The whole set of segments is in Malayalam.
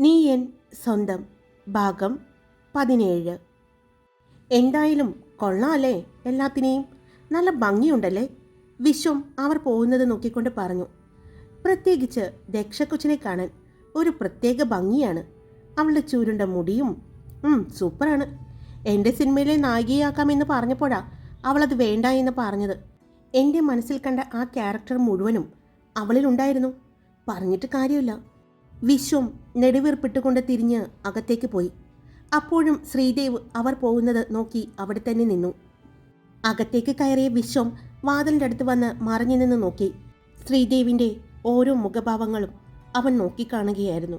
നീ എൻ സ്വന്തം ഭാഗം പതിനേഴ്. എന്തായാലും കൊള്ളാമല്ലേ എല്ലാത്തിനെയും? നല്ല ഭംഗിയുണ്ടല്ലേ? വിശ്വം അവർ പോകുന്നത് നോക്കിക്കൊണ്ട് പറഞ്ഞു. പ്രത്യേകിച്ച് ദക്ഷക്കൊച്ചിനെ കാണാൻ ഒരു പ്രത്യേക ഭംഗിയാണ്. അവളുടെ ചൂരുണ്ട മുടിയും സൂപ്പറാണ്. എന്റെ സിനിമയിലെ നായികയാക്കാമെന്ന് പറഞ്ഞപ്പോഴാ അവളത് വേണ്ട എന്ന് പറഞ്ഞത്. എന്റെ മനസ്സിൽ കണ്ട ആ ക്യാരക്ടർ മുഴുവനും അവളിലുണ്ടായിരുന്നു. പറഞ്ഞിട്ട് കാര്യമില്ല. വിശ്വം നെടുവീർപ്പിട്ടുകൊണ്ട് തിരിഞ്ഞ് അകത്തേക്ക് പോയി. അപ്പോഴും ശ്രീദേവ് അവർ പോകുന്നത് നോക്കി അവിടെ തന്നെ നിന്നു. അകത്തേക്ക് കയറിയ വിശ്വം വാതിലിന്റെ അടുത്ത് വന്ന് മറിഞ്ഞു നിന്ന് നോക്കി. ശ്രീദേവിന്റെ ഓരോ മുഖഭാവങ്ങളും അവൻ നോക്കിക്കാണുകയായിരുന്നു.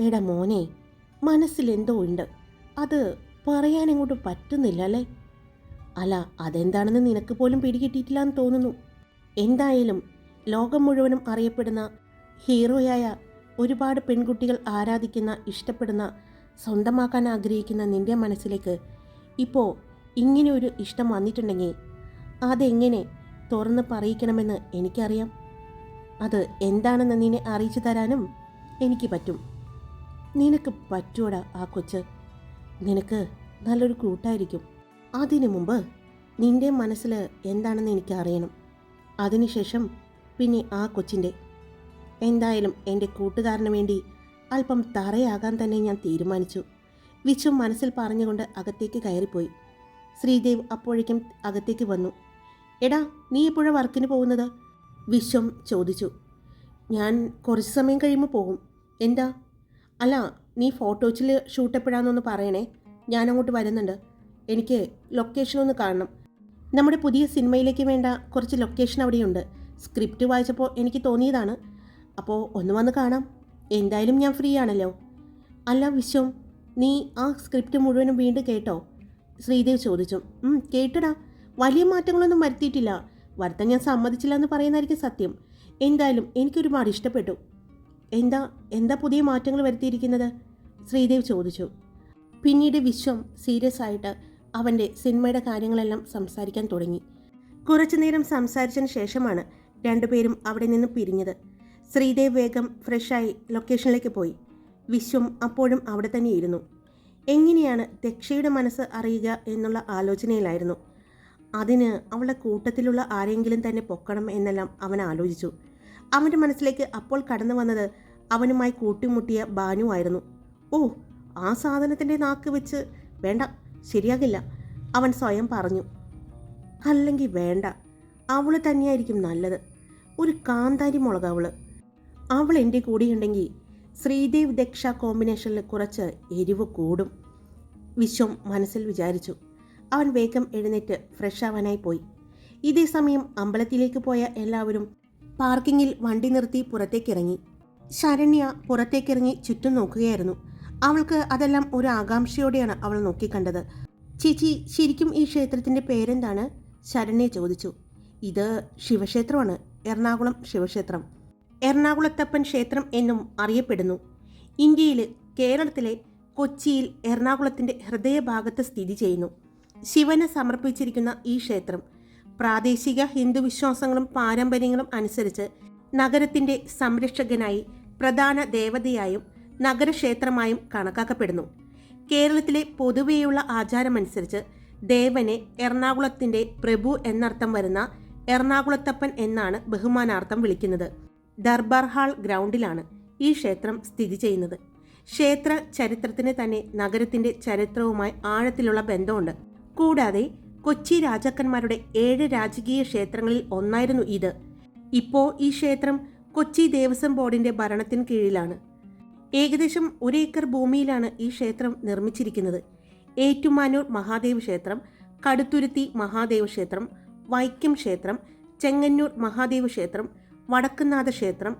എടാ മോനെ മനസ്സിലെന്തോ ഉണ്ട്. അത് പറയാനങ്ങോട്ട് പറ്റുന്നില്ല അല്ലേ? അല്ല അതെന്താണെന്ന് നിനക്ക് പോലും പിടികിട്ടിയിട്ടില്ല എന്ന് തോന്നുന്നു. എന്തായാലും ലോകം മുഴുവനും അറിയപ്പെടുന്ന ഹീറോയായ ഒരുപാട് പെൺകുട്ടികൾ ആരാധിക്കുന്ന ഇഷ്ടപ്പെടുന്ന സ്വന്തമാക്കാൻ ആഗ്രഹിക്കുന്ന നിന്റെ മനസ്സിലേക്ക് ഇപ്പോൾ ഇങ്ങനെ ഒരു ഇഷ്ടം വന്നിട്ടുണ്ടെങ്കിൽ അതെങ്ങനെ തുറന്ന് പറയിക്കണമെന്ന് എനിക്കറിയാം. അത് എന്താണെന്ന് നിന്നെ അറിയിച്ചു തരാനും എനിക്ക് പറ്റും. നിനക്ക് പറ്റൂടാ ആ കൊച്ച്. നിനക്ക് നല്ലൊരു കൂട്ടായിരിക്കും. അതിനു മുമ്പ് നിന്റെ മനസ്സിൽ എന്താണെന്ന് എനിക്ക് അറിയണം അതിനുശേഷം പിന്നെ ആ കൊച്ചിന്റെ എന്തായാലും എന്റെ കൂട്ടുകാരന് വേണ്ടി അല്പം തറയാകാൻ തന്നെ ഞാൻ തീരുമാനിച്ചു. വിച്ചു മനസ്സിൽ പറഞ്ഞുകൊണ്ട് അകത്തേക്ക് കയറിപ്പോയി. ശ്രീദേവ് അപ്പോഴേക്കും അകത്തേക്ക് വന്നു. എടാ നീ എപ്പോഴാണ് വർക്കിന് പോകുന്നത്? വിശ്വം ചോദിച്ചു. ഞാൻ കുറച്ച് സമയം കഴിയുമ്പോൾ പോകും. എന്താ? അല്ല നീ ഫോട്ടോസിൽ ഷൂട്ട് എപ്പോഴാണെന്നൊന്ന് പറയണേ. ഞാൻ അങ്ങോട്ട് വരുന്നുണ്ട്. എനിക്ക് ലൊക്കേഷൻ ഒന്ന് കാണണം. നമ്മുടെ പുതിയ സിനിമയിലേക്ക് വേണ്ട കുറച്ച് ലൊക്കേഷൻ അവിടെയുണ്ട്. സ്ക്രിപ്റ്റ് വായിച്ചപ്പോൾ എനിക്ക് തോന്നിയതാണ്. അപ്പോൾ ഒന്ന് വന്ന് കാണാം. എന്തായാലും ഞാൻ ഫ്രീ ആണല്ലോ. അല്ല വിശ്വം നീ ആ സ്ക്രിപ്റ്റ് മുഴുവനും വീണ്ടും കേട്ടോ? ശ്രീദേവ് ചോദിച്ചു. കേട്ടടാ. വലിയ മാറ്റങ്ങളൊന്നും വരുത്തിയിട്ടില്ല. വരുത്താൻ ഞാൻ സമ്മതിച്ചില്ല എന്ന് പറയുന്നതായിരിക്കും സത്യം. എന്തായാലും എനിക്കൊരുപാട് ഇഷ്ടപ്പെട്ടു. എന്താ എന്താ പുതിയ മാറ്റങ്ങൾ വരുത്തിയിരിക്കുന്നത്? ശ്രീദേവ് ചോദിച്ചു. പിന്നീട് വിശ്വം സീരിയസ് ആയിട്ട് അവന്റെ സിനിമയുടെ കാര്യങ്ങളെല്ലാം സംസാരിക്കാൻ തുടങ്ങി. കുറച്ചുനേരം സംസാരിച്ചതിന് ശേഷമാണ് രണ്ടുപേരും അവിടെ നിന്ന് പിരിഞ്ഞത്. ശ്രീദേവ് വേഗം ഫ്രഷായി ലൊക്കേഷനിലേക്ക് പോയി. വിശ്വം അപ്പോഴും അവിടെ തന്നെയിരുന്നു. എങ്ങനെയാണ് ദക്ഷയുടെ മനസ്സ് അറിയുക എന്നുള്ള ആലോചനയിലായിരുന്നു. അതിന് അവളുടെ കൂട്ടത്തിലുള്ള ആരെങ്കിലും തന്നെ പൊക്കണം എന്നെല്ലാം അവൻ ആലോചിച്ചു. അവന്റെ മനസ്സിലേക്ക് അപ്പോൾ കടന്നു വന്നത് അവനുമായി കൂട്ടിമുട്ടിയ ബാനു ആയിരുന്നു. ഓ ആ സാധനത്തിന്റെ നാക്ക് വെച്ച് വേണ്ട ശരിയാകില്ല അവൻ സ്വയം പറഞ്ഞു. അല്ലെങ്കിൽ വേണ്ട അവൾ തന്നെയായിരിക്കും നല്ലത്. ഒരു കാന്താരി മുളക് അവൾ. അവൾ എന്റെ കൂടെയുണ്ടെങ്കിൽ ശ്രീദേവ് ദക്ഷ കോമ്പിനേഷനിൽ കുറച്ച് എരിവ് കൂടും. വിശ്വം മനസ്സിൽ വിചാരിച്ചു. അവൻ വേഗം എഴുന്നേറ്റ് ഫ്രഷ് ആവാനായി പോയി. ഇതേ സമയം അമ്പലത്തിലേക്ക് പോയ എല്ലാവരും പാർക്കിങ്ങിൽ വണ്ടി നിർത്തി പുറത്തേക്കിറങ്ങി. ശരണ്യ പുറത്തേക്കിറങ്ങി ചുറ്റും നോക്കുകയായിരുന്നു. അവൾക്ക് അതെല്ലാം ഒരു ആകാംക്ഷയോടെയാണ് അവൾ നോക്കിക്കണ്ടത്. ചേച്ചി ശരിക്കും ഈ ക്ഷേത്രത്തിന്റെ പേരെന്താണ്? ശരണ്യ ചോദിച്ചു. ഇത് ശിവക്ഷേത്രമാണ് എറണാകുളം ശിവക്ഷേത്രം. എറണാകുളത്തപ്പൻ ക്ഷേത്രം എന്നും അറിയപ്പെടുന്നു. ഇന്ത്യയിൽ കേരളത്തിലെ കൊച്ചിയിൽ എറണാകുളത്തിന്റെ ഹൃദയഭാഗത്ത് സ്ഥിതി ചെയ്യുന്നു. ശിവന് സമർപ്പിച്ചിരിക്കുന്ന ഈ ക്ഷേത്രം പ്രാദേശിക ഹിന്ദു വിശ്വാസങ്ങളും പാരമ്പര്യങ്ങളും അനുസരിച്ച് നഗരത്തിന്റെ സംരക്ഷകനായി പ്രധാന ദേവതയായും നഗരക്ഷേത്രമായും കണക്കാക്കപ്പെടുന്നു. കേരളത്തിലെ പൊതുവെയുള്ള ആചാരമനുസരിച്ച് ദേവനെ എറണാകുളത്തിന്റെ പ്രഭു എന്നർത്ഥം വരുന്ന എറണാകുളത്തപ്പൻ എന്നാണ് ബഹുമാനാർത്ഥം വിളിക്കുന്നത്. ദർബാർ ഹാൾ ഗ്രൗണ്ടിലാണ് ഈ ക്ഷേത്രം സ്ഥിതി ചെയ്യുന്നത്. ക്ഷേത്ര ചരിത്രത്തിന് തന്നെ നഗരത്തിന്റെ ചരിത്രവുമായി ആഴത്തിലുള്ള ബന്ധമുണ്ട്. കൂടാതെ കൊച്ചി രാജാക്കന്മാരുടെ ഏഴ് രാജകീയ ക്ഷേത്രങ്ങളിൽ ഒന്നായിരുന്നു ഇത്. ഇപ്പോൾ ഈ ക്ഷേത്രം കൊച്ചി ദേവസ്വം ബോർഡിന്റെ ഭരണത്തിന് കീഴിലാണ്. ഏകദേശം ഒരു ഏക്കർ ഭൂമിയിലാണ് ഈ ക്ഷേത്രം നിർമ്മിച്ചിരിക്കുന്നത്. ഏറ്റുമാനൂർ മഹാദേവ് ക്ഷേത്രം കടുത്തുരുത്തി മഹാദേവ ക്ഷേത്രം വൈക്കം ക്ഷേത്രം ചെങ്ങന്നൂർ മഹാദേവ് ക്ഷേത്രം വടക്കുന്നാഥ ക്ഷേത്രം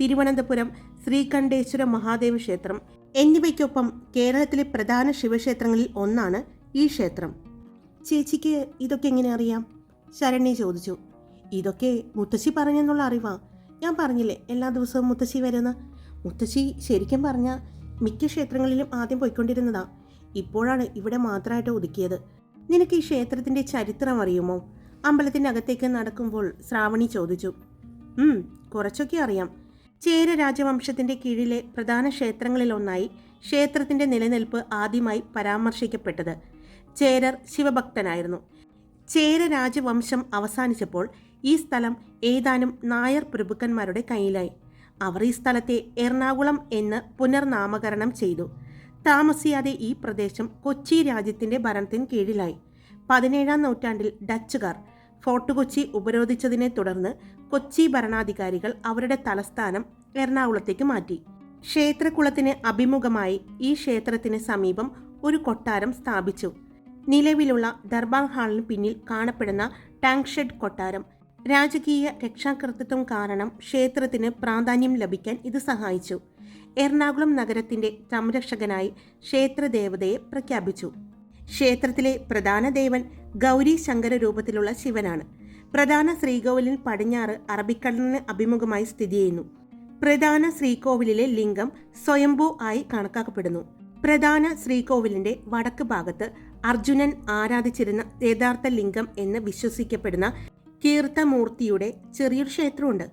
തിരുവനന്തപുരം ശ്രീകണ്ഠേശ്വര മഹാദേവ ക്ഷേത്രം എന്നിവയ്ക്കൊപ്പം കേരളത്തിലെ പ്രധാന ശിവക്ഷേത്രങ്ങളിൽ ഒന്നാണ് ഈ ക്ഷേത്രം. ചേച്ചിക്ക് ഇതൊക്കെ എങ്ങനെ അറിയാം? ശരണ്യ ചോദിച്ചു. ഇതൊക്കെ മുത്തശ്ശി പറഞ്ഞെന്നുള്ള അറിവാ. ഞാൻ പറഞ്ഞില്ലേ എല്ലാ ദിവസവും മുത്തശ്ശി വരുന്ന? മുത്തശ്ശി ശരിക്കും പറഞ്ഞാൽ മിക്ക ക്ഷേത്രങ്ങളിലും ആദ്യം പോയിക്കൊണ്ടിരുന്നതാ. ഇപ്പോഴാണ് ഇവിടെ മാത്രമായിട്ട് ഒതുക്കിയത്. നിനക്ക് ഈ ക്ഷേത്രത്തിന്റെ ചരിത്രം അറിയുമോ? അമ്പലത്തിന്റെ അകത്തേക്ക് നടക്കുമ്പോൾ ശ്രാവണി ചോദിച്ചു. കുറച്ചൊക്കെ അറിയാം. ചേര രാജവംശത്തിന്റെ കീഴിലെ പ്രധാന ക്ഷേത്രങ്ങളിലൊന്നായി ക്ഷേത്രത്തിന്റെ നിലനിൽപ്പ് ആദ്യമായി പരാമർശിക്കപ്പെട്ടത് ചേരർ ശിവഭക്തനായിരുന്നു. ചേര രാജവംശം അവസാനിച്ചപ്പോൾ ഈ സ്ഥലം ഏതാനും നായർ പ്രഭുക്കന്മാരുടെ കയ്യിലായി. അവർ ഈ സ്ഥലത്തെ എറണാകുളം എന്ന് പുനർനാമകരണം ചെയ്തു. താമസിയാതെ ഈ പ്രദേശം കൊച്ചി രാജ്യത്തിന്റെ ഭരണത്തിന് കീഴിലായി. പതിനേഴാം നൂറ്റാണ്ടിൽ ഡച്ചുകാർ ഫോർട്ട് കൊച്ചി ഉപരോധിച്ചതിനെ തുടർന്ന് കൊച്ചി ഭരണാധികാരികൾ അവരുടെ തലസ്ഥാനം എറണാകുളത്തേക്ക് മാറ്റി. ക്ഷേത്രകുളത്തിന് അഭിമുഖമായി ഈ ക്ഷേത്രത്തിന് സമീപം ഒരു കൊട്ടാരം സ്ഥാപിച്ചു. നിലവിലുള്ള ദർബാർ ഹാളിന് പിന്നിൽ കാണപ്പെടുന്ന ടാങ്ക് ഷെഡ് കൊട്ടാരം. രാജകീയ രക്ഷാകർത്തൃത്വം കാരണം ക്ഷേത്രത്തിന് പ്രാധാന്യം ലഭിക്കാൻ ഇത് സഹായിച്ചു. എറണാകുളം നഗരത്തിന്റെ സംരക്ഷകനായി ക്ഷേത്രദേവതയെ പ്രഖ്യാപിച്ചു. ക്ഷേത്രത്തിലെ പ്രധാന ദേവൻ ഗൗരി ശങ്കര രൂപത്തിലുള്ള ശിവനാണ്. പ്രധാന ശ്രീകോവിലിൽ പടിഞ്ഞാറ് അറബിക്കടലിന് അഭിമുഖമായി സ്ഥിതി ചെയ്യുന്നു. പ്രധാന ശ്രീകോവിലിലെ ലിംഗം സ്വയംഭൂ ആയി കണക്കാക്കപ്പെടുന്നു. പ്രധാന ശ്രീകോവിലിന്റെ വടക്ക് ഭാഗത്ത് അർജുനൻ ആരാധിച്ചിരുന്ന യഥാർത്ഥ ലിംഗം എന്ന് വിശ്വസിക്കപ്പെടുന്ന കീർത്തമൂർത്തിയുടെ ചെറിയൊരു ക്ഷേത്രമുണ്ട്.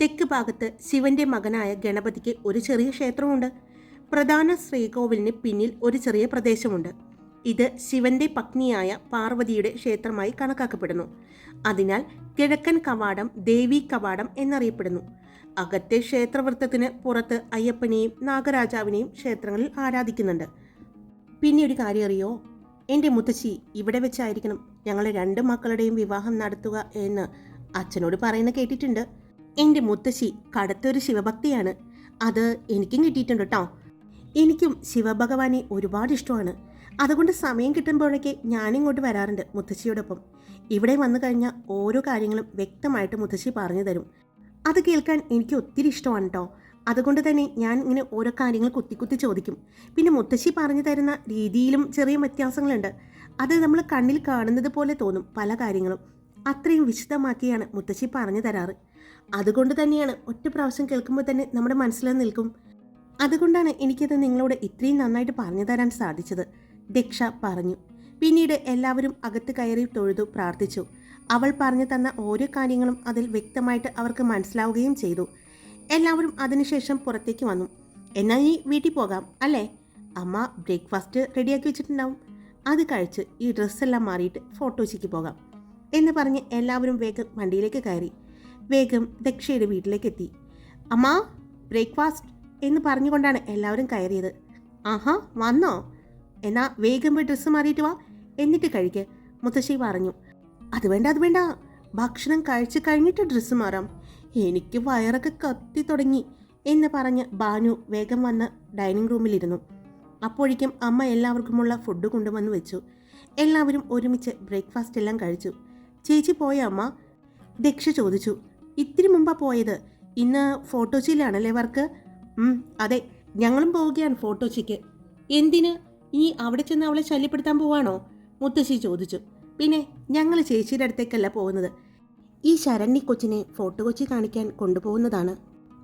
തെക്ക് ഭാഗത്ത് ശിവന്റെ മകനായ ഗണപതിക്ക് ഒരു ചെറിയ ക്ഷേത്രമുണ്ട്. പ്രധാന ശ്രീകോവിലിന് പിന്നിൽ ഒരു ചെറിയ പ്രദേശമുണ്ട്. ഇത് ശിവന്റെ പത്നിയായ പാർവതിയുടെ ക്ഷേത്രമായി കണക്കാക്കപ്പെടുന്നു. അതിനാൽ കിഴക്കൻ കവാടം ദേവി കവാടം എന്നറിയപ്പെടുന്നു. അകത്തെ ക്ഷേത്രവൃത്തത്തിന് പുറത്ത് അയ്യപ്പനെയും നാഗരാജാവിനെയും ക്ഷേത്രങ്ങളിൽ ആരാധിക്കുന്നുണ്ട്. പിന്നെ ഒരു കാര്യം അറിയോ? എന്റെ മുത്തശ്ശി ഇവിടെ വെച്ചായിരിക്കണം ഞങ്ങളെ രണ്ട് മക്കളുടെയും വിവാഹം നടത്തുക എന്ന് അച്ഛനോട് പറയുന്ന കേട്ടിട്ടുണ്ട്. എന്റെ മുത്തശ്ശി കടുത്തൊരു ശിവഭക്തിയാണ്. അത് എനിക്കും കിട്ടിയിട്ടുണ്ട് കേട്ടോ എനിക്കും ശിവഭഗവാനെ ഒരുപാട് ഇഷ്ടമാണ്. അതുകൊണ്ട് സമയം കിട്ടുമ്പോഴൊക്കെ ഞാനിങ്ങോട്ട് വരാറുണ്ട് മുത്തശ്ശിയോടൊപ്പം. ഇവിടെ വന്നു കഴിഞ്ഞാൽ ഓരോ കാര്യങ്ങളും വ്യക്തമായിട്ട് മുത്തശ്ശി പറഞ്ഞു തരും. അത് കേൾക്കാൻ എനിക്ക് ഒത്തിരി ഇഷ്ടമാണ് കേട്ടോ അതുകൊണ്ട് തന്നെ ഞാൻ ഇങ്ങനെ ഓരോ കാര്യങ്ങൾ കുത്തി കുത്തി ചോദിക്കും. പിന്നെ മുത്തശ്ശി പറഞ്ഞു തരുന്ന രീതിയിലും ചെറിയ വ്യത്യാസങ്ങളുണ്ട്. അത് നമ്മൾ കണ്ണിൽ കാണുന്നത് പോലെ തോന്നും പല കാര്യങ്ങളും. അത്രയും വിശദമാക്കിയാണ് മുത്തശ്ശി പറഞ്ഞു തരാറ്. അതുകൊണ്ട് തന്നെയാണ് ഒറ്റ പ്രാവശ്യം കേൾക്കുമ്പോൾ തന്നെ നമ്മുടെ മനസ്സിൽ നിൽക്കും. അതുകൊണ്ടാണ് എനിക്കത് നിങ്ങളോട് ഇത്രയും നന്നായിട്ട് പറഞ്ഞു തരാൻ സാധിച്ചത്. ദക്ഷ പറഞ്ഞു. പിന്നീട് എല്ലാവരും അകത്ത് കയറി തൊഴുതു പ്രാർത്ഥിച്ചു. അവൾ പറഞ്ഞു തന്ന ഓരോ കാര്യങ്ങളും അതിൽ വ്യക്തമായിട്ട് അവർക്ക് മനസ്സിലാവുകയും ചെയ്തു. എല്ലാവരും അതിനുശേഷം പുറത്തേക്ക് വന്നു. എന്നാൽ ഇനി വീട്ടിൽ പോകാം അല്ലേ? അമ്മ ബ്രേക്ക്ഫാസ്റ്റ് റെഡിയാക്കി വെച്ചിട്ടുണ്ടാവും. അത് കഴിച്ച് ഈ ഡ്രസ്സെല്ലാം മാറിയിട്ട് ഫോട്ടോസിക്ക് പോകാം എന്ന് പറഞ്ഞ് എല്ലാവരും വേഗം വണ്ടിയിലേക്ക് കയറി. വേഗം ദക്ഷയുടെ വീട്ടിലേക്ക് എത്തി. അമ്മ ബ്രേക്ക്ഫാസ്റ്റ്? എന്ന് പറഞ്ഞുകൊണ്ടാണ് എല്ലാവരും കയറിയത്. ആഹാ വന്നോ? എന്നാ വേഗം പോയി ഡ്രസ്സ് മാറിയിട്ട് വാ. എന്നിട്ട് കഴിക്ക്. മുത്തശ്ശി പറഞ്ഞു അത് വേണ്ട അത് വേണ്ട. ഭക്ഷണം കഴിച്ചു കഴിഞ്ഞിട്ട് ഡ്രസ്സ് മാറാം. എനിക്ക് വയറൊക്കെ കത്തി തുടങ്ങി എന്ന് പറഞ്ഞ് ബാനു വേഗം വന്ന് ഡൈനിങ് റൂമിലിരുന്നു അപ്പോഴേക്കും അമ്മ എല്ലാവർക്കുമുള്ള ഫുഡ് കൊണ്ടുവന്ന് വെച്ചു. എല്ലാവരും ഒരുമിച്ച് ബ്രേക്ക്ഫാസ്റ്റ് എല്ലാം കഴിച്ചു. ചേച്ചി പോയ അമ്മ ദക്ഷ ചോദിച്ചു ഇത്തിരി മുമ്പാണ് പോയത്? ഇന്ന് ഫോട്ടോച്ചിയിലാണല്ലേ വർക്ക്? അതെ. ഞങ്ങളും പോവുകയാണ് ഫോട്ടോച്ചിക്ക് എന്തിന്? ഇനി അവിടെ ചെന്ന് അവളെ ശല്യപ്പെടുത്താൻ പോവാണോ? മുത്തശ്ശി ചോദിച്ചു. പിന്നെ ഞങ്ങൾ ചേച്ചിയുടെ അടുത്തേക്കല്ല പോകുന്നത്. ഈ ശരണ്യ കൊച്ചിനെ ഫോട്ടോ കൊച്ചി കാണിക്കാൻ കൊണ്ടുപോകുന്നതാണ്.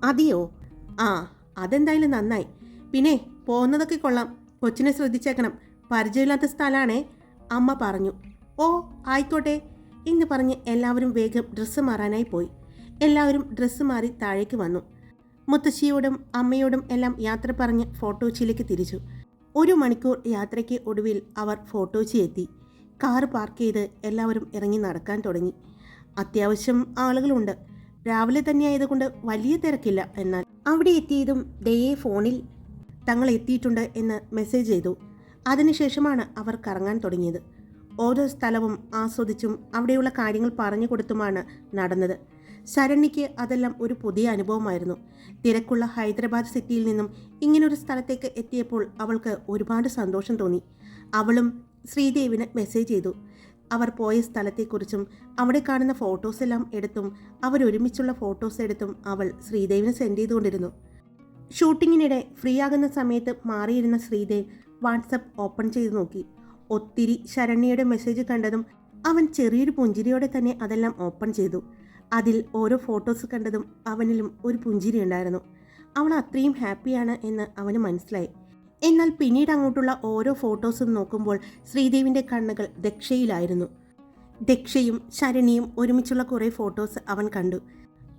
അതെയോ? ആ അതെന്തായാലും നന്നായി. പിന്നെ പോകുന്നതൊക്കെ കൊള്ളാം. കൊച്ചിനെ ശ്രദ്ധിച്ചേക്കണം. പരിചയമില്ലാത്ത സ്ഥലമാണേ അമ്മ പറഞ്ഞു. ഓ ആയിക്കോട്ടെ. എന്ന് പറഞ്ഞ് എല്ലാവരും വേഗം ഡ്രസ്സ് മാറാനായി പോയി. എല്ലാവരും ഡ്രസ്സ് മാറി താഴേക്ക് വന്നു. മുത്തശ്ശിയോടും അമ്മയോടും എല്ലാം യാത്ര പറഞ്ഞ് ഫോട്ടോച്ചിയിലേക്ക് തിരിച്ചു. ഒരു മണിക്കൂർ യാത്രയ്ക്ക് ഒടുവിൽ അവർ ഫോട്ടോച്ചി എത്തി. കാർ പാർക്ക് ചെയ്ത് എല്ലാവരും ഇറങ്ങി നടക്കാൻ തുടങ്ങി. അത്യാവശ്യം ആളുകളുണ്ട്. രാവിലെ തന്നെ ആയതുകൊണ്ട് വലിയ തിരക്കില്ല എന്നാൽ. അവിടെ എത്തിയതും ദയെ ഫോണിൽ തങ്ങൾ എത്തിയിട്ടുണ്ട് എന്ന് മെസ്സേജ് ചെയ്തു. അതിനുശേഷമാണ് അവർ കറങ്ങാൻ തുടങ്ങിയത്. ഓരോ സ്ഥലവും ആസ്വദിച്ചും അവിടെയുള്ള കാര്യങ്ങൾ പറഞ്ഞു കൊടുത്തുമാണ് നടന്നത്. ശരണ്യയ്ക്ക് അതെല്ലാം ഒരു പുതിയ അനുഭവമായിരുന്നു. തിരക്കുള്ള ഹൈദരാബാദ് സിറ്റിയിൽ നിന്നും ഇങ്ങനൊരു സ്ഥലത്തേക്ക് എത്തിയപ്പോൾ അവൾക്ക് ഒരുപാട് സന്തോഷം തോന്നി. അവളും ശ്രീദേവിന് മെസ്സേജ് ചെയ്തു. അവർ പോയ സ്ഥലത്തെക്കുറിച്ചും അവിടെ കാണുന്ന ഫോട്ടോസെല്ലാം എടുത്തും അവരൊരുമിച്ചുള്ള ഫോട്ടോസ് എടുത്തും അവൾ ശ്രീദേവിന് സെൻഡ് ചെയ്തുകൊണ്ടിരുന്നു. ഷൂട്ടിങ്ങിനിടെ ഫ്രീ ആകുന്ന സമയത്ത് മാറിയിരുന്ന ശ്രീദേവ് വാട്സപ്പ് ഓപ്പൺ ചെയ്ത് നോക്കി. ഒത്തിരി ശരണ്യയുടെ മെസ്സേജ് കണ്ടതും അവൻ ചെറിയൊരു പുഞ്ചിരിയോടെ തന്നെ അതെല്ലാം ഓപ്പൺ ചെയ്തു. അതിൽ ഓരോ ഫോട്ടോസ് കണ്ടതും അവനിലും ഒരു പുഞ്ചിരി ഉണ്ടായിരുന്നു. അവൾ അത്രയും ഹാപ്പിയാണ് എന്ന് അവന് മനസ്സിലായി. എന്നാൽ പിന്നീട് അങ്ങോട്ടുള്ള ഓരോ ഫോട്ടോസും നോക്കുമ്പോൾ ശ്രീദേവിന്റെ കണ്ണുകൾ ദക്ഷയിലായിരുന്നു. ദക്ഷയും ശരണിയും ഒരുമിച്ചുള്ള കുറേ ഫോട്ടോസ് അവൻ കണ്ടു.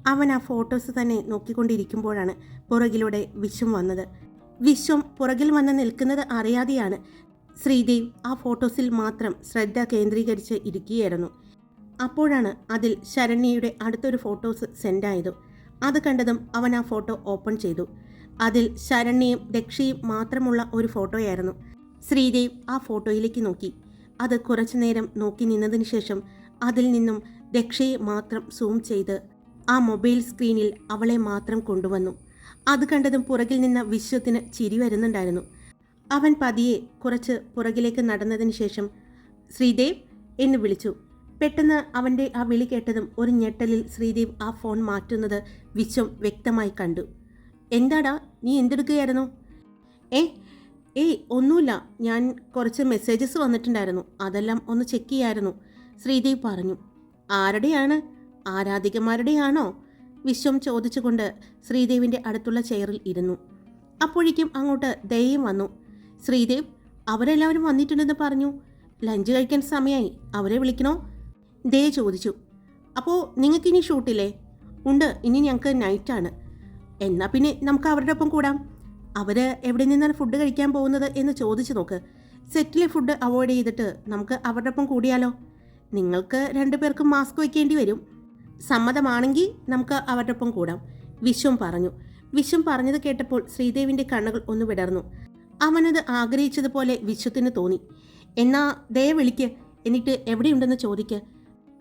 അവൻ ആ ഫോട്ടോസ് തന്നെ നോക്കിക്കൊണ്ടിരിക്കുമ്പോഴാണ് പുറകിലൂടെ വിശ്വം വന്നത്. വിശ്വം പുറകിൽ വന്ന് നിൽക്കുന്നത് അറിയാതെയാണ് ശ്രീദേവ് ആ ഫോട്ടോസിൽ മാത്രം ശ്രദ്ധ കേന്ദ്രീകരിച്ച് ഇരിക്കുകയായിരുന്നു. അപ്പോഴാണ് അതിൽ ശരണ്യയുടെ അടുത്തൊരു ഫോട്ടോസ് സെൻഡായത്. അത് കണ്ടതും അവൻ ആ ഫോട്ടോ ഓപ്പൺ ചെയ്തു. അതിൽ ശരണ്യയും ദക്ഷയും മാത്രമുള്ള ഒരു ഫോട്ടോയായിരുന്നു. ശ്രീദേവ് ആ ഫോട്ടോയിലേക്ക് നോക്കി. അത് കുറച്ചു നേരം നോക്കി നിന്നതിന് ശേഷം അതിൽ നിന്നും ദക്ഷയെ മാത്രം സൂം ചെയ്ത് ആ മൊബൈൽ സ്ക്രീനിൽ അവളെ മാത്രം കൊണ്ടുവന്നു. അത് കണ്ടതും പുറകിൽ നിന്ന വിശ്വത്തിന് ചിരി വരുന്നുണ്ടായിരുന്നു. അവൻ പതിയെ കുറച്ച് പുറകിലേക്ക് നടന്നതിന് ശേഷം ശ്രീദേവ് എന്ന് വിളിച്ചു. പെട്ടെന്ന് അവന്റെ ആ വിളി കേട്ടതും ഒരു ഞെട്ടലിൽ ശ്രീദേവ് ആ ഫോൺ മാറ്റുന്നത് വിശ്വം വ്യക്തമായി കണ്ടു. എന്താടാ നീ എന്തെടുക്കുകയായിരുന്നു? ഏ ഏയ് ഒന്നുമില്ല. ഞാൻ കുറച്ച് മെസ്സേജസ് വന്നിട്ടുണ്ടായിരുന്നു. അതെല്ലാം ഒന്ന് ചെക്ക് ചെയ്യായിരുന്നു. ശ്രീദേവ് പറഞ്ഞു. ആരുടെയാണ്? ആരാധികമാരുടെയാണോ? വിശ്വം ചോദിച്ചുകൊണ്ട് ശ്രീദേവിന്റെ അടുത്തുള്ള ചെയറിൽ ഇരുന്നു. അപ്പോഴേക്കും അങ്ങോട്ട് ദയയും വന്നു. ശ്രീദേവ് അവരെല്ലാവരും വന്നിട്ടുണ്ടെന്ന് പറഞ്ഞു. ലഞ്ച് കഴിക്കാൻ സമയമായി അവരെ വിളിക്കണോ? ദയ ചോദിച്ചു. അപ്പോൾ നിങ്ങൾക്കിനി ഷൂട്ടില്ലേ? ഉണ്ട് ഇനി ഞങ്ങൾക്ക് നൈറ്റാണ്. എന്നാൽ പിന്നെ നമുക്ക് അവരുടെ ഒപ്പം കൂടാം. അവർ എവിടെ നിന്നാണ് ഫുഡ് കഴിക്കാൻ പോകുന്നത് എന്ന് ചോദിച്ചു നോക്ക്. സെറ്റിലെ ഫുഡ് അവോയ്ഡ് ചെയ്തിട്ട് നമുക്ക് അവരുടെ ഒപ്പം കൂടിയാലോ? നിങ്ങൾക്ക് രണ്ടു പേർക്കും മാസ്ക് വയ്ക്കേണ്ടി വരും. സമ്മതമാണെങ്കിൽ നമുക്ക് അവരുടെ ഒപ്പം കൂടാം വിശ്വം പറഞ്ഞു. വിശ്വം പറഞ്ഞത് കേട്ടപ്പോൾ ശ്രീദേവിന്റെ കണ്ണുകൾ ഒന്ന് വിടർന്നു. അവനത് ആഗ്രഹിച്ചതുപോലെ വിശ്വത്തിന് തോന്നി. എന്നാ ദയ വിളിക്ക് എന്നിട്ട് എവിടെയുണ്ടെന്ന് ചോദിക്ക്.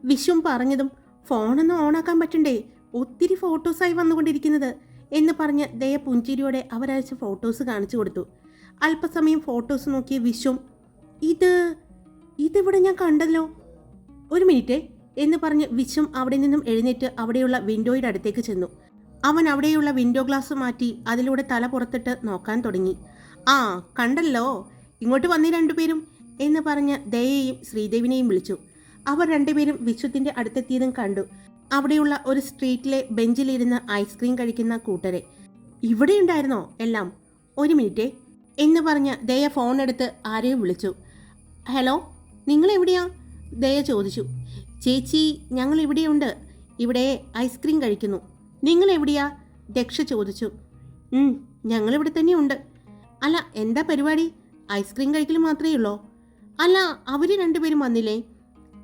വിശ്വം പറഞ്ഞതും ഫോണൊന്നും ഓണാക്കാൻ പറ്റണ്ടേ? ഒത്തിരി ഫോട്ടോസായി വന്നുകൊണ്ടിരിക്കുന്നത്. എന്ന് പറഞ്ഞ് ദയ പുഞ്ചിരിയോടെ അവരയച്ച ഫോട്ടോസ് കാണിച്ചു കൊടുത്തു. അല്പസമയം ഫോട്ടോസ് നോക്കിയ വിശ്വം ഇത് ഇതിവിടെ ഞാൻ കണ്ടല്ലോ. ഒരു മിനിറ്റ് എന്ന് പറഞ്ഞ് വിശ്വം അവിടെ നിന്നും എഴുന്നേറ്റ് അവിടെയുള്ള വിൻഡോയുടെ അടുത്തേക്ക് ചെന്നു. അവൻ അവിടെയുള്ള വിൻഡോ ഗ്ലാസ് മാറ്റി അതിലൂടെ തല പുറത്തിട്ട് നോക്കാൻ തുടങ്ങി. ആ കണ്ടല്ലോ. ഇങ്ങോട്ട് വന്നേ രണ്ടുപേരും എന്ന് പറഞ്ഞ് ദയയെയും ശ്രീദേവിനെയും വിളിച്ചു. അവർ രണ്ടുപേരും വിശ്വത്തിന്റെ അടുത്തെത്തിയതും കണ്ടു. അവിടെയുള്ള ഒരു സ്ട്രീറ്റിലെ ബെഞ്ചിലിരുന്ന് ഐസ്ക്രീം കഴിക്കുന്ന കൂട്ടരെ ഇവിടെ ഉണ്ടായിരുന്നോ എല്ലാം? ഒരു മിനിറ്റേ എന്ന് പറഞ്ഞ് ദയ ഫോൺ എടുത്ത് ആരെയും വിളിച്ചു. ഹലോ നിങ്ങൾ എവിടെയാ ദയ ചോദിച്ചു. ചേച്ചി ഞങ്ങൾ ഇവിടെയുണ്ട്. ഇവിടെ ഐസ്ക്രീം കഴിക്കുന്നു. നിങ്ങൾ എവിടെയാ? ദക്ഷ ചോദിച്ചു. "ഉം, ഞങ്ങൾ ഇവിടെ തന്നെയുണ്ട്. അല്ല എന്താ പരിപാടി? ഐസ്ക്രീം കഴിക്കൽ മാത്രമേ ഉള്ളോ? അല്ല അവർ രണ്ടുപേരും വന്നില്ലേ?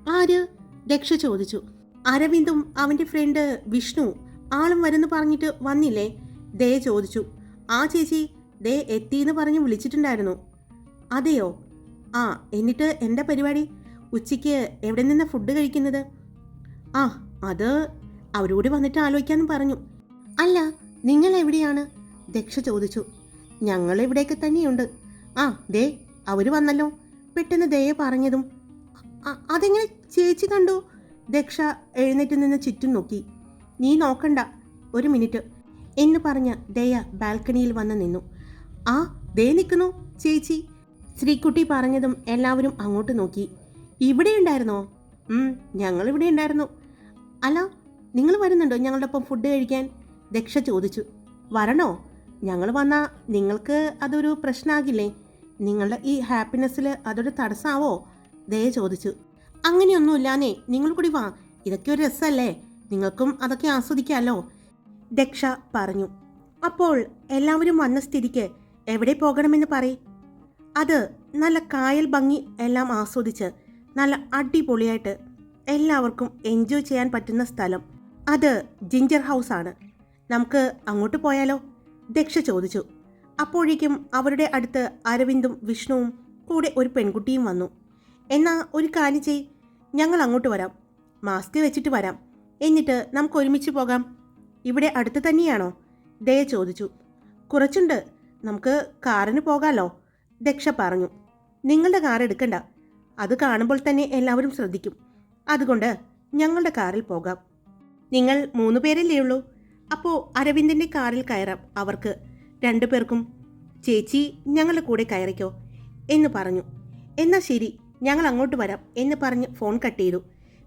ആര്? ദക്ഷ ചോദിച്ചു. അരവിന്ദും അവന്റെ ഫ്രണ്ട് വിഷ്ണു ആളും വരുന്നു പറഞ്ഞിട്ട് വന്നില്ലേ? ദേ ചോദിച്ചു. ആ ചേച്ചി ദേ എത്തിയെന്ന് പറഞ്ഞ് വിളിച്ചിട്ടുണ്ടായിരുന്നു. അതെയോ? ആ എന്നിട്ട് എന്താ പരിപാടി? ഉച്ചയ്ക്ക് എവിടെ നിന്ന് ഫുഡ് കഴിക്കുന്നത്? ആ അത് അവരോട് വന്നിട്ട് ആലോചിക്കാമെന്ന് പറഞ്ഞു. അല്ല നിങ്ങൾ എവിടെയാണ്? ദക്ഷ ചോദിച്ചു. ഞങ്ങൾ ഇവിടേക്ക് തന്നെയുണ്ട്. ആ ദേ അവർ വന്നല്ലോ. പെട്ടെന്ന് ദയ പറഞ്ഞതും "അ- അതെങ്ങനെ ചേച്ചി കണ്ടു? ദക്ഷ എഴുന്നേറ്റ് നിന്ന് ചുറ്റും നോക്കി. നീ നോക്കണ്ട ഒരു മിനിറ്റ്. എന്ന് പറഞ്ഞ ദയ ബാൽക്കണിയിൽ വന്ന് നിന്നു. ആ ദേ നിൽക്കുന്നു ചേച്ചി. ശ്രീക്കുട്ടി പറഞ്ഞതും എല്ലാവരും അങ്ങോട്ട് നോക്കി. ഇവിടെ ഉണ്ടായിരുന്നോ? ഞങ്ങളിവിടെ ഉണ്ടായിരുന്നു. അല്ല നിങ്ങൾ വരുന്നുണ്ടോ ഞങ്ങളുടെ ഒപ്പം ഫുഡ് കഴിക്കാൻ? ദക്ഷ ചോദിച്ചു. വരണോ? ഞങ്ങൾ വന്നാൽ നിങ്ങൾക്ക് അതൊരു പ്രശ്നമാകില്ലേ നിങ്ങളുടെ ഈ ഹാപ്പിനെസ്സിൽ അതൊരു തടസ്സമാവോ ദയ ചോദിച്ചു. അങ്ങനെയൊന്നുമില്ലാന്നേ നിങ്ങൾ കൂടി വാ. ഇതൊക്കെ ഒരു രസമല്ലേ നിങ്ങൾക്കും അതൊക്കെ ആസ്വദിക്കാമല്ലോ ദക്ഷ പറഞ്ഞു. അപ്പോൾ എല്ലാവരും വന്ന സ്ഥിതിക്ക് എവിടെ പോകണമെന്ന് പറയ്. അത് നല്ല കായൽ ഭംഗി എല്ലാം ആസ്വദിച്ച് നല്ല അടിപൊളിയായിട്ട് എല്ലാവർക്കും എൻജോയ് ചെയ്യാൻ പറ്റുന്ന സ്ഥലം. അത് ജിഞ്ചർ ഹൗസ് ആണ്. നമുക്ക് അങ്ങോട്ട് പോയാലോ? ദക്ഷ ചോദിച്ചു. അപ്പോഴേക്കും അവരുടെ അടുത്ത് അരവിന്ദും വിഷ്ണുവും കൂടെ ഒരു പെൺകുട്ടിയും വന്നു. എന്നാ ഒരു കാര്യം ചെയ്. ഞങ്ങൾ അങ്ങോട്ട് വരാം. മാസ്ക് വെച്ചിട്ട് വരാം. എന്നിട്ട് നമുക്ക് ഒരുമിച്ച് പോകാം. ഇവിടെ അടുത്ത് തന്നെയാണോ? ദയ ചോദിച്ചു. കുറച്ചുണ്ട്. നമുക്ക് കാറിന് പോകാമല്ലോ ദക്ഷ പറഞ്ഞു. നിങ്ങളുടെ കാർ എടുക്കണ്ട. അത് കാണുമ്പോൾ തന്നെ എല്ലാവരും ശ്രദ്ധിക്കും. അതുകൊണ്ട് ഞങ്ങളുടെ കാറിൽ പോകാം. നിങ്ങൾ മൂന്ന് പേരല്ലേ ഉള്ളൂ? അപ്പോൾ അരവിന്ദന്റെ കാറിൽ കയറാം അവർക്ക്. രണ്ടു പേർക്കും. ചേച്ചി ഞങ്ങളുടെ കൂടെ കയറിക്കോ എന്ന് പറഞ്ഞു. എന്നാൽ ശരി. ഞങ്ങൾ അങ്ങോട്ട് വരാം എന്ന് പറഞ്ഞ് ഫോൺ കട്ട് ചെയ്തു.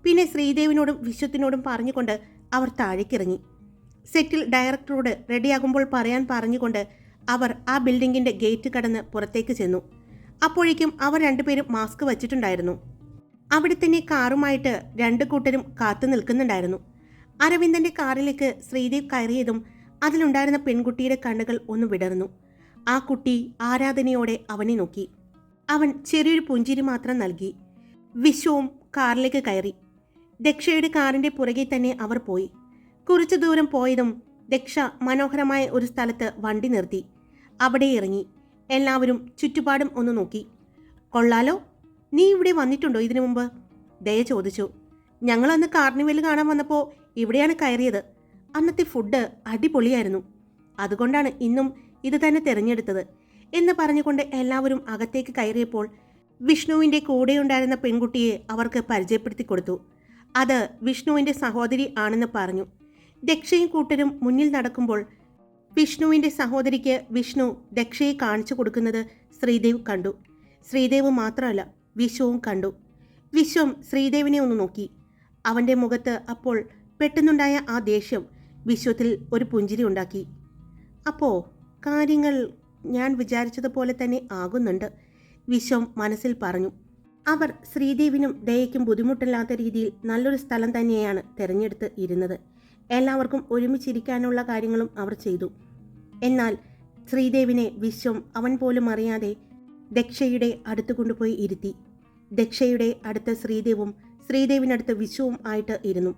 പിന്നെ ശ്രീദേവിനോടും വിശ്വത്തിനോടും പറഞ്ഞുകൊണ്ട് അവർ താഴേക്കിറങ്ങി. സെറ്റിൽ ഡയറക്ടറോട് റെഡിയാകുമ്പോൾ പറയാൻ പറഞ്ഞുകൊണ്ട് അവർ ആ ബിൽഡിങ്ങിന്റെ ഗേറ്റ് കടന്ന് പുറത്തേക്ക് ചെന്നു. അപ്പോഴേക്കും അവർ രണ്ടുപേരും മാസ്ക് വച്ചിട്ടുണ്ടായിരുന്നു. അവിടെ തന്നെ കാറുമായിട്ട് രണ്ട് കൂട്ടരും കാത്തു നിൽക്കുന്നുണ്ടായിരുന്നു. അരവിന്ദന്റെ കാറിലേക്ക് ശ്രീദേവ് കയറിയതും അതിലുണ്ടായിരുന്ന പെൺകുട്ടിയുടെ കണ്ണുകൾ ഒന്ന് വിടർന്നു. ആ കുട്ടി ആരാധനയോടെ അവനെ നോക്കി. അവൻ ചെറിയൊരു പുഞ്ചിരി മാത്രം നൽകി. വിശ്വവും കാറിലേക്ക് കയറി. ദക്ഷയുടെ കാറിന്റെ പുറകെ തന്നെ അവർ പോയി. കുറച്ചു ദൂരം പോയതും ദക്ഷ മനോഹരമായ ഒരു സ്ഥലത്ത് വണ്ടി നിർത്തി. അവിടെ ഇറങ്ങി. എല്ലാവരും ചുറ്റുപാടും ഒന്ന് നോക്കി. കൊള്ളാലോ നീ ഇവിടെ വന്നിട്ടുണ്ടോ ഇതിനു മുമ്പ്? ദയ ചോദിച്ചു. ഞങ്ങൾ അന്ന് കാർണിവൽ കാണാൻ വന്നപ്പോൾ ഇവിടെയാണ് കയറിയത്. അന്നത്തെ ഫുഡ് അടിപൊളിയായിരുന്നു. അതുകൊണ്ടാണ് ഇന്നും ഇത് തന്നെ തിരഞ്ഞെടുത്തത്. എന്ന് പറഞ്ഞുകൊണ്ട് എല്ലാവരും അകത്തേക്ക് കയറിയപ്പോൾ വിഷ്ണുവിന്റെ കൂടെയുണ്ടായിരുന്ന പെൺകുട്ടിയെ അവർക്ക് പരിചയപ്പെടുത്തി കൊടുത്തു. അത് വിഷ്ണുവിന്റെ സഹോദരി ആണെന്ന് പറഞ്ഞു. ദക്ഷയും കൂട്ടരും മുന്നിൽ നടക്കുമ്പോൾ വിഷ്ണുവിന്റെ സഹോദരിക്ക് വിഷ്ണു ദക്ഷയെ കാണിച്ചു കൊടുക്കുന്നത് ശ്രീദേവ് കണ്ടു. ശ്രീദേവ് മാത്രമല്ല വിശ്വവും കണ്ടു. വിശ്വം ശ്രീദേവിനെ ഒന്ന് നോക്കി. അവന്റെ മുഖത്ത് അപ്പോൾ പെട്ടെന്നുണ്ടായ ആ ദേഷ്യം വിശ്വത്തിൽ ഒരു പുഞ്ചിരി ഉണ്ടാക്കി. അപ്പോൾ കാര്യങ്ങൾ ഞാൻ വിചാരിച്ചതുപോലെ തന്നെ ആകുന്നുണ്ട് വിശ്വം മനസ്സിൽ പറഞ്ഞു. അവർ ശ്രീദേവിനും ദയയ്ക്കും ബുദ്ധിമുട്ടില്ലാത്ത രീതിയിൽ നല്ലൊരു സ്ഥലം തന്നെയാണ് തിരഞ്ഞെടുത്ത് ഇരുന്നത്. എല്ലാവർക്കും ഒരുമിച്ചിരിക്കാനുള്ള കാര്യങ്ങളും അവർ ചെയ്തു. എന്നാൽ ശ്രീദേവിനെ വിശ്വം അവൻ പോലും അറിയാതെ ദക്ഷയുടെ അടുത്ത് കൊണ്ടുപോയി ഇരുത്തി. ദക്ഷയുടെ അടുത്ത് ശ്രീദേവും ശ്രീദേവിനടുത്ത് വിശ്വവും ആയിട്ട് ഇരുന്നു.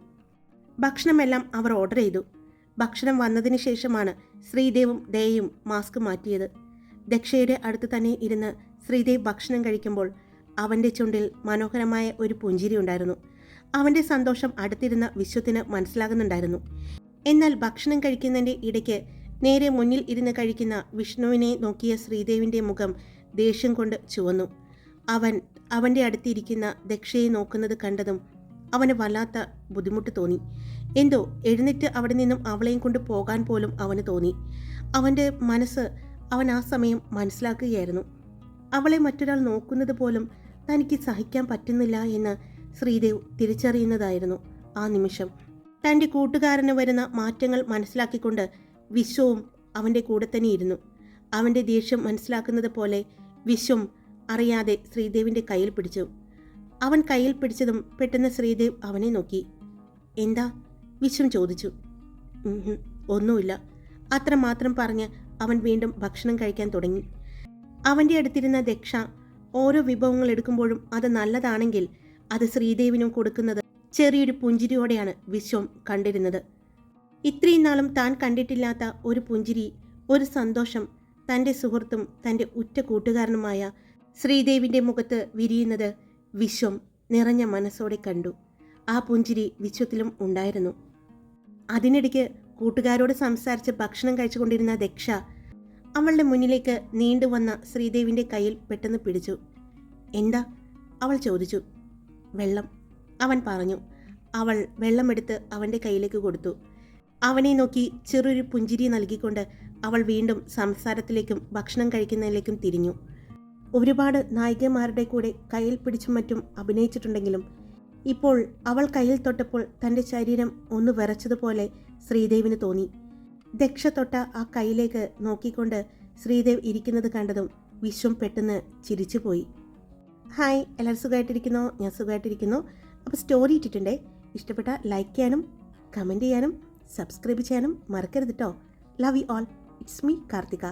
ഭക്ഷണമെല്ലാം അവർ ഓർഡർ ചെയ്തു. ഭക്ഷണം വന്നതിന് ശേഷമാണ് ശ്രീദേവും ദയയും മാസ്ക് മാറ്റിയത്. ദക്ഷയുടെ അടുത്ത് തന്നെ ഇരുന്ന് ശ്രീദേവ് ഭക്ഷണം കഴിക്കുമ്പോൾ അവന്റെ ചുണ്ടിൽ മനോഹരമായ ഒരു പുഞ്ചിരി ഉണ്ടായിരുന്നു. അവന്റെ സന്തോഷം അടുത്തിരുന്ന വിശ്വത്തിന് മനസ്സിലാകുന്നുണ്ടായിരുന്നു. എന്നാൽ ഭക്ഷണം കഴിക്കുന്നതിന്റെ ഇടയ്ക്ക് നേരെ മുന്നിൽ ഇരുന്ന് കഴിക്കുന്ന വിഷ്ണുവിനെ നോക്കിയ ശ്രീദേവിന്റെ മുഖം ദേഷ്യം കൊണ്ട് ചുവന്നു. അവൻ അവന്റെ അടുത്തിരിക്കുന്ന ദക്ഷയെ നോക്കുന്നത് കണ്ടതും അവന് വല്ലാത്ത ബുദ്ധിമുട്ട് തോന്നി. എന്തോ എഴുന്നേറ്റ് അവിടെ നിന്നും അവളെയും കൊണ്ട് പോകാൻ പോലും അവന് തോന്നി. അവന്റെ മനസ്സ് അവൻ ആ സമയം മനസ്സിലാക്കുകയായിരുന്നു. അവളെ മറ്റൊരാൾ നോക്കുന്നത് പോലും തനിക്ക് സഹിക്കാൻ പറ്റുന്നില്ല എന്ന് ശ്രീദേവ് തിരിച്ചറിയുന്നതായിരുന്നു ആ നിമിഷം. തന്റെ കൂട്ടുകാരന് വരുന്ന മാറ്റങ്ങൾ മനസ്സിലാക്കിക്കൊണ്ട് വിശ്വവും അവന്റെ കൂടെ തന്നെ ഇരുന്നു. അവന്റെ ദേഷ്യം മനസ്സിലാക്കുന്നത് പോലെ വിശ്വം അറിയാതെ ശ്രീദേവിന്റെ കയ്യിൽ പിടിച്ചു. അവൻ കയ്യിൽ പിടിച്ചതും പെട്ടെന്ന് ശ്രീദേവ് അവനെ നോക്കി. എന്താ? വിശ്വം ചോദിച്ചു. ഒന്നുമില്ല. അത്ര ഒന്നുമില്ല അത്രമാത്രം പറഞ്ഞ് അവൻ വീണ്ടും ഭക്ഷണം കഴിക്കാൻ തുടങ്ങി. അവന്റെ അടുത്തിരുന്ന ദക്ഷ ഓരോ വിഭവങ്ങൾ എടുക്കുമ്പോഴും അത് നല്ലതാണെങ്കിൽ അത് ശ്രീദേവിനും കൊടുക്കുന്നത് ചെറിയൊരു പുഞ്ചിരിയോടെയാണ് വിശ്വം കണ്ടിരുന്നത്. ഇത്രയും നാളും താൻ കണ്ടിട്ടില്ലാത്ത ഒരു പുഞ്ചിരി ഒരു സന്തോഷം തന്റെ സുഹൃത്തും തന്റെ ഉറ്റ കൂട്ടുകാരനുമായ ശ്രീദേവിന്റെ മുഖത്ത് വിരിയുന്നത് വിശ്വം നിറഞ്ഞ മനസ്സോടെ കണ്ടു. ആ പുഞ്ചിരി വിശ്വത്തിലും ഉണ്ടായിരുന്നു. അതിനിടയ്ക്ക് കൂട്ടുകാരോട് സംസാരിച്ച് ഭക്ഷണം കഴിച്ചുകൊണ്ടിരുന്ന ദക്ഷ അവളുടെ മുന്നിലേക്ക് നീണ്ടുവന്ന ശ്രീദേവിന്റെ കയ്യിൽ പെട്ടെന്ന് പിടിച്ചു. എന്താ? അവൾ ചോദിച്ചു. വെള്ളം അവൻ പറഞ്ഞു. അവൾ വെള്ളമെടുത്ത് അവന്റെ കയ്യിലേക്ക് കൊടുത്തു. അവനെ നോക്കി ചെറിയൊരു പുഞ്ചിരി നൽകിക്കൊണ്ട് അവൾ വീണ്ടും സംസാരത്തിലേക്കും ഭക്ഷണം കഴിക്കുന്നതിലേക്കും തിരിഞ്ഞു. ഒരുപാട് നായികമാരുടെ കൂടെ കയ്യിൽ പിടിച്ചും മറ്റും അഭിനയിച്ചിട്ടുണ്ടെങ്കിലും ഇപ്പോൾ അവൾ കയ്യിൽ തൊട്ടപ്പോൾ തന്റെ ശരീരം ഒന്ന് വിറച്ചതുപോലെ ശ്രീദേവിന് തോന്നി. ദക്ഷ തൊട്ട ആ കൈയിലേക്ക് നോക്കിക്കൊണ്ട് ശ്രീദേവ് ഇരിക്കുന്നത് കണ്ടതും വിശ്വം പെട്ടെന്ന് ചിരിച്ചുപോയി. ഹായ് എല്ലാവരും സുഖമായിട്ടിരിക്കുന്നോ? ഞാൻ സുഖമായിട്ടിരിക്കുന്നു. അപ്പോൾ സ്റ്റോറി ഇട്ടിട്ടുണ്ടേ. ഇഷ്ടപ്പെട്ട ലൈക്ക് ചെയ്യാനും കമന്റ് ചെയ്യാനും സബ്സ്ക്രൈബ് ചെയ്യാനും മറക്കരുത് കേട്ടോ love you all it's me Karthika.